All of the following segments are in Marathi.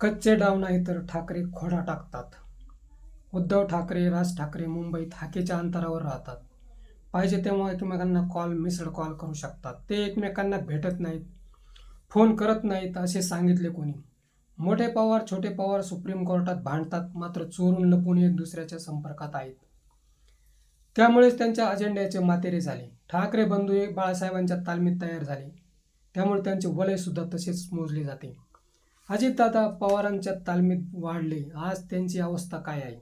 कच्चे डाव नाही तर ठाकरे खोडा टाकतात. उद्धव ठाकरे राज ठाकरे मुंबईत हाकेच्या अंतरावर राहतात. पाहिजे तेव्हा एकमेकांना कॉल मिसड कॉल करू शकतात. ते एकमेकांना भेटत नाहीत फोन करत नाहीत असे सांगितले कोणी. मोठे पवार छोटे पवार सुप्रीम कोर्टात भांडतात मात्र चोरून लपून एक दुसऱ्याच्या संपर्कात आहेत. त्यामुळेच त्यांच्या अजेंड्याचे मातेरे झाले. ठाकरे बंधू एक बाळासाहेबांच्या तालमीत तयार झाले. त्यामुळे त्यांचे वलयसुद्धा तसेच मोजले जाते. अजितदादा पवारांच्या तालमीत वाढले. आज त्यांची अवस्था काय आहे?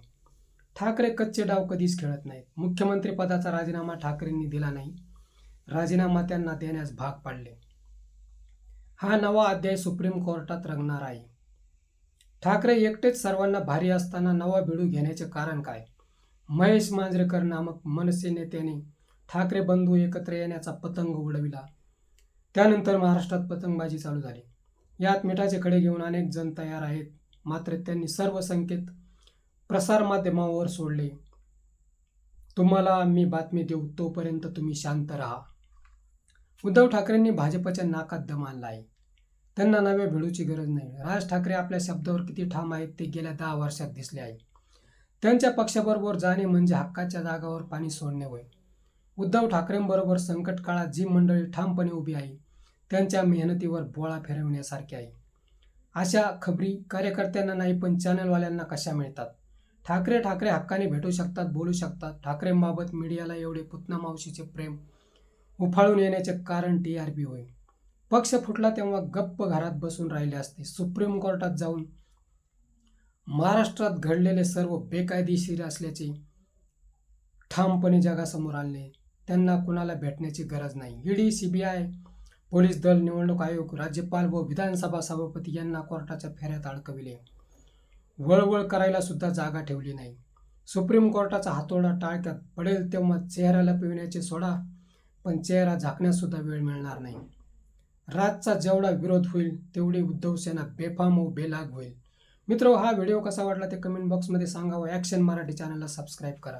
ठाकरे कच्चे डाव कधीच खेळत नाहीत. मुख्यमंत्री पदाचा राजीनामा ठाकरेंनी दिला नाही. राजीनामा त्यांना देण्यास भाग पाडले. हा नवा अध्याय सुप्रीम कोर्टात रंगणार आहे. ठाकरे एकटेच सर्वांना भारी असताना नवा भिडू घेण्याचे कारण काय? महेश मांजरेकर नामक मनसे नेत्याने ठाकरे बंधू एकत्र येण्याचा पतंग उडविला. त्यानंतर महाराष्ट्रात पतंगबाजी चालू झाली. यात मिठाचे खडे घेऊन अनेक जण तयार आहेत. मात्र त्यांनी सर्व संकेत प्रसारमाध्यमावर सोडले. तुम्हाला आम्ही बातमी देऊ तोपर्यंत तुम्ही शांत राहा. उद्धव ठाकरेंनी भाजपच्या नाकात दम आणला आहे त्यांना नव्या भिडूची गरज नाही. राज ठाकरे आपल्या शब्दावर किती ठाम आहेत ते गेल्या दहा वर्षात दिसले आहे. त्यांच्या पक्षाबरोबर जाणे म्हणजे हक्काच्या जागावर पाणी सोडणे होय. उद्धव ठाकरेंबरोबर संकट काळात जी मंडळी ठामपणे उभी आहे त्यांच्या मेहनतीवर बोळा फिरवण्यासारखे आहे अशा खबरी कार्यकर्त्यांना नाही पण चॅनलवाल्यांना कशा मिळतात? ठाकरे ठाकरे हक्काने भेटू शकतात बोलू शकतात. ठाकरेंबाबत मीडियाला एवढे पुतना मावशीचे प्रेम उफाळून येण्याचे कारण टी आर पी होय. पक्ष फुटला तेव्हा गप्प घरात बसून राहिले असते. सुप्रीम कोर्टात जाऊन महाराष्ट्रात घडलेले सर्व बेकायदेशीर असल्याचे ठामपणे जगासमोर आणले. त्यांना कुणाला भेटण्याची गरज नाही. ईडी सीबीआय पोलीस दल निवडणूक आयोग राज्यपाल व विधानसभा सभापती यांना कोर्टाच्या फेऱ्यात अडकविले. वळवळ करायला सुद्धा जागा ठेवली नाही. सुप्रीम कोर्टाचा हातोडा टाळक्यात पडेल तेव्हा चेहऱ्याला पिविण्याचे सोडा पण चेहरा झाकण्याससुद्धा वेळ मिळणार नाही. राजचा जेवढा विरोध होईल तेवढी उद्धव सेना बेफाम व बेलाग होईल. मित्र हा व्हिडिओ कसा वाटला ते कमेंट बॉक्समध्ये सांगा व ॲक्शन मराठी चॅनलला सबस्क्राईब करा.